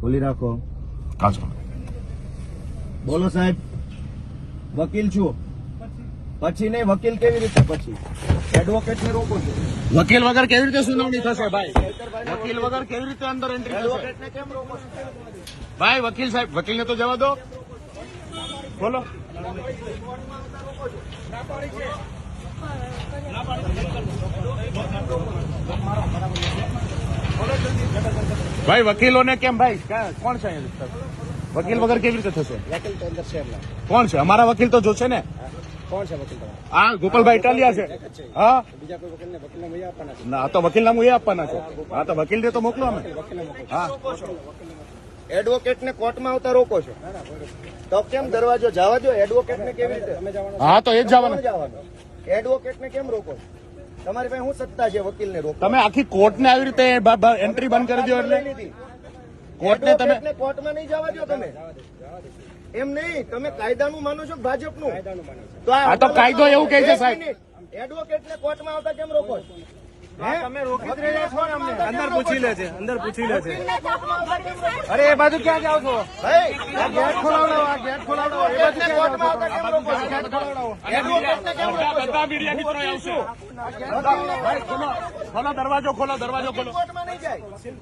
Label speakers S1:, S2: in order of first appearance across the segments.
S1: ખોલી રાખો.
S2: કાચો
S1: બોલો સાહેબ વકીલ છું? પછી નહીં વકીલ કેવી રીતે? પછી. એડવોકેટ ને રોકો છો.
S2: વકીલ વગર કેવી રીતે સુનાવણી થશે ભાઈ? વકીલ વગર કેવી રીતે અંદર એન્ટ્રી
S1: એડવોકેટ ને કેમ રોકો
S2: ભાઈ વકીલ સાહેબ વકીલને તો જવા દો. બોલો. ભાઈ વકીલોને કેમ ભાઈ? કોણ છે વકીલ વગર કેવી રીતે થશે?
S3: વકીલ તો અંદર છે
S2: કોણ છે? અમારા વકીલ તો જોશે ને?
S3: કોણ છે વકીલ
S2: આ ગોપાલભાઈ ઇટાલિયા છે. હા?
S3: બીજા કોઈ વકીલને વકીલને મળી આપવાના છે?
S2: ના આ તો વકીલ નામ એ આપવાના છે. હા તો વકીલ તો મોકલો અમે. હા.
S1: એડવોકેટ ને કોર્ટમાં આવતા રોકો છો? તો કેમ દરવાજો જવા દો એડવોકેટ ને કેવી રીતે?
S2: હા તો એ જ જવાનું.
S1: એડવોકેટ ને કેમ રોકો છો? તમારી પાસે શું સત્તા છે વકીલ ને રોકો
S2: તમે આખી કોર્ટ ને આવી રીતે એન્ટ્રી બંધ કરી દો એટલે? કોર્ટને તમે
S1: એડવોકેટને કોર્ટમાં નહીં જવા દો તમે. એમ નહીં તમે કાયદાનું માનો છો ભાજપનું?
S3: કાયદાનું માનો છે.
S1: તો
S2: આ તો કાયદો એવું કહે છે, સાહેબ.
S1: એડવોકેટ ને કોર્ટમાં આવતા કેમ રોકો છો?
S4: અંદર પૂછી લે છે અંદર પૂછી લે છે
S1: અરે એ બાજુ ક્યાં જાવ છો? ગેટ ખોલાવડાવો આ ગેટ ખોલાવડાવો એ બાજુ ગેટ?
S2: બધા મીડિયા મિત્રો આવશે. ખોલો. ખોલો દરવાજો ખોલો દરવાજો ખોલો.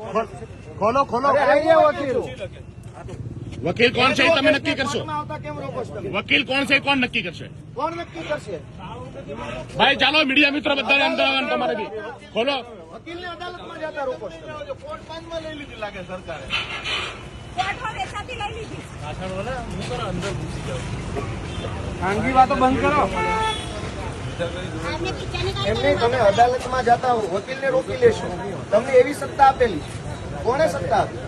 S2: ખોલ- ખોલો ખોલો.
S1: વકીલ
S2: વકીલ કોણ છે એ તમે નક્કી કરશો. વકીલ કોણ છે કોણ નક્કી કરશે?
S1: કોણ નક્કી કરશે?
S2: ભાઈ ચાલો મીડિયા મિત્રો બધા અંદર આવવાનું તમારે બી ખોલો.
S1: વકીલને અદાલતમાં જતા રોકો
S5: કોર્ટ પાંચમાં લઈ લીધી લાગે સરકારે.
S4: ખાનગી વાતો બંધ કરો.
S5: આમને કિચન
S1: એમ નહીં તમે અદાલતમાં જતા હો વકીલને રોકી લેશો. તમને એવી સત્તા આપેલી. કોણે સત્તા આપી?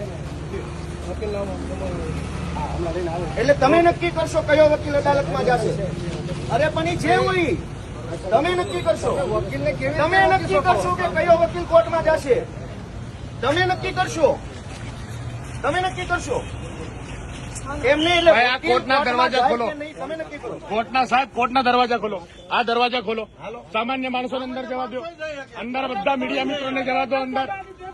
S1: એટલે તમે નક્કી કરશો કયો વકીલ અદાલતમાં જશે? અરે પણ એ જે હોય તમે નક્કી કરશો.
S4: વકીલને
S1: તમે નક્કી કરશો કે કયો વકીલ કોર્ટમાં જશે? તમે નક્કી કરશો. તમે નક્કી કરશો. એટલે
S2: ભાઈ, આ
S1: વકીલ
S2: કોર્ટના દરવાજા ખોલો.
S1: તમે નક્કી કરો.
S2: કોર્ટના સાહેબ કોર્ટના દરવાજા ખોલો. આ દરવાજા ખોલો. સામાન્ય માણસોને અંદર જવા દો. અંદર બધા મીડિયા મિત્રોને જવા દો અંદર.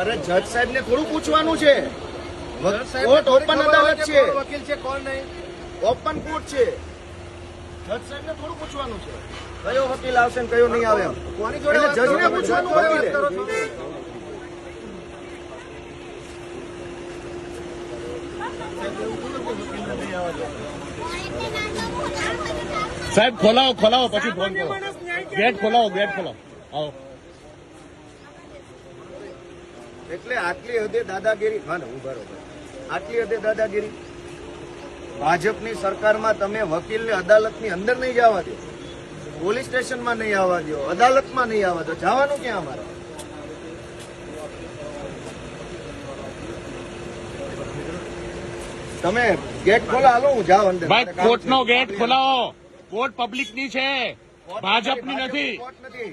S1: અરે જજ સાહેબ ને થોડું પૂછવાનું છે. કોર્ટ ઓપન અદાલત છે.
S4: વકીલ છે કોણ નહીં?
S1: ઓપન કોર્ટ છે. જજ સાહેબ ને થોડું પૂછવાનું છે. કયો વકીલ આવશે ને કયો નહીં આવે
S4: કોની જોડે?
S1: પૂછવાનું?
S2: સાહેબ ખોલાવો ખોલાવો પછી ફોન કરો. ગેટ ખોલાવો ગેટ ખોલાવો.
S1: એટલે આટલી હદે દાદાગીરી હા ને બરોબર આટલી હદે દાદાગીરી? ભાજપની સરકારમાં તમે વકીલને અદાલતની અંદર નહીં જવા દો. પોલીસ સ્ટેશનમાં નહીં આવવા દો. અદાલતમાં નહીં આવવા દો. જવાનું ક્યાં અમારે? તમે ગેટ ખોલા હાલો હું જાઉં અંદર.
S2: ભાઈ
S1: મારે
S2: કોર્ટ નો ગેટ ખોલાવો. કોર્ટ પબ્લિકની છે. ભાજપની નથી.
S1: કોર્ટ નથી.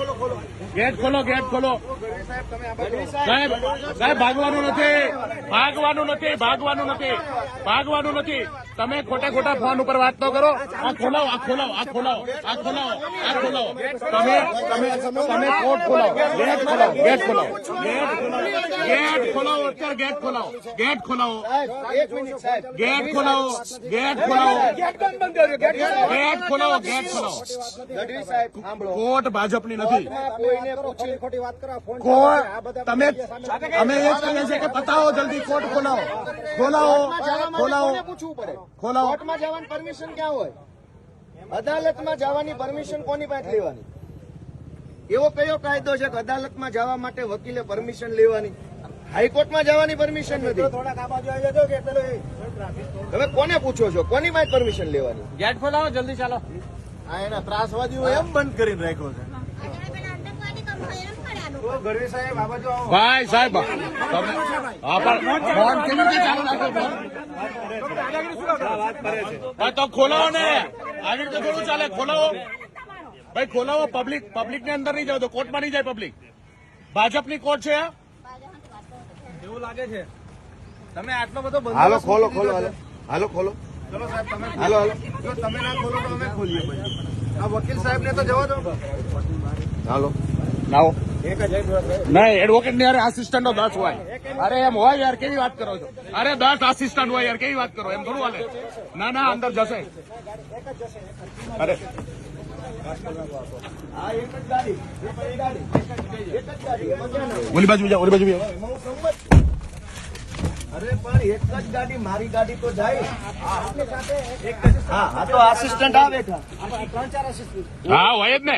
S2: ગેટ ખોલો ગેટ ખોલો. સાહેબ સાહેબ, ભાગવાનું નથી. ભાગવાનું નથી ભાગવાનું નથી. ભાગવાનું નથી. તમે ખોટા ખોટા ફોન ઉપર વાત તો કરો. આ ખોલાવો આ ખોલાવો આ ખોલાવો આ ખોલાવો આ ખોલાવો. તમે તમે તમે કોર્ટ ખોલાવો ગેટ ખોલાવો. ગેટ ખોલાવો ગેટ ખોલાવો. ગેટ ખોલાવો, અત્યારે ગેટ ખોલાવો. ગેટ ખોલાવો. ગેટ ખોલાવો. ગેટ ખોલાવો.
S3: ગેટ
S2: ખોલાવો ગેટ ખોલાવો. કોર્ટ ભાજપની નથી. તમે, અમે એ કહીએ છીએ કે બતાવો જલ્દી કોર્ટ ખોલાવો. ખોલાવો ખોલાવો. ખોલાવો.
S1: કોર્ટમાં જવાની પરમિશન ક્યાં હોય અદાલતમાં જવાની પરમિશન કોની પાસે લેવાની? એવો કયો કાયદો છે કે અદાલતમાં જવા માટે વકીલે પરમિશન લેવાની? હાઈકોર્ટમાં જવાની પરમિશન નથી.
S3: થોડાક આવી જજો કે
S1: તમે કોને પૂછો છો? કોની પાસે પરમિશન લેવાની?
S4: ગેટ ખોલાવો જલ્દી ચાલો.
S1: આ એના ત્રાસવાદીઓ એમ બંધ કરીને રાખ્યો છે.
S2: ભાઈ સાહેબ તમે ફોન કેવી રીતે ચાલુ રાખો તો ખોલાવો ને. આવી રીતે થોડું ચાલે ખોલાવો. ભાઈ ખોલાવો પબ્લિક પબ્લિક ને અંદર નહીં જાવ તો કોર્ટમાં નહીં જાય પબ્લિક ભાજપની કોર્ટ છે આ?
S4: એવું લાગે છે? તમે આટલો બધો
S1: હાલો ખોલો ખોલો હાલો. હાલો ખોલો.
S4: ચલો સાહેબ તમે
S1: હાલો હાલો.
S4: જો તમે ના ખોલો તો અમે ખોલીએ આ વકીલ સાહેબ ને તો જવા દો.
S1: હાલો.
S2: લાવો નહીં એડવોકેટની યાર આસિસ્ટન્ટો દસ હોય. અરે એમ હોય યાર કેવી વાત કરો છો? અરે દસ આસિસ્ટન્ટ હોય યાર કેવી વાત કરો? એમ થોડું હાલે. ના ના અંદર જશે. અરે. ઓલી બાજુ જાઓ ઓલી બાજુ.
S1: અરે પણ એક જ ગાડી મારી ગાડી તો જાય હા હા તો આસિસ્ટન્ટ આવે
S3: ત્રણ ચાર assistant.
S2: હા હોય જ ને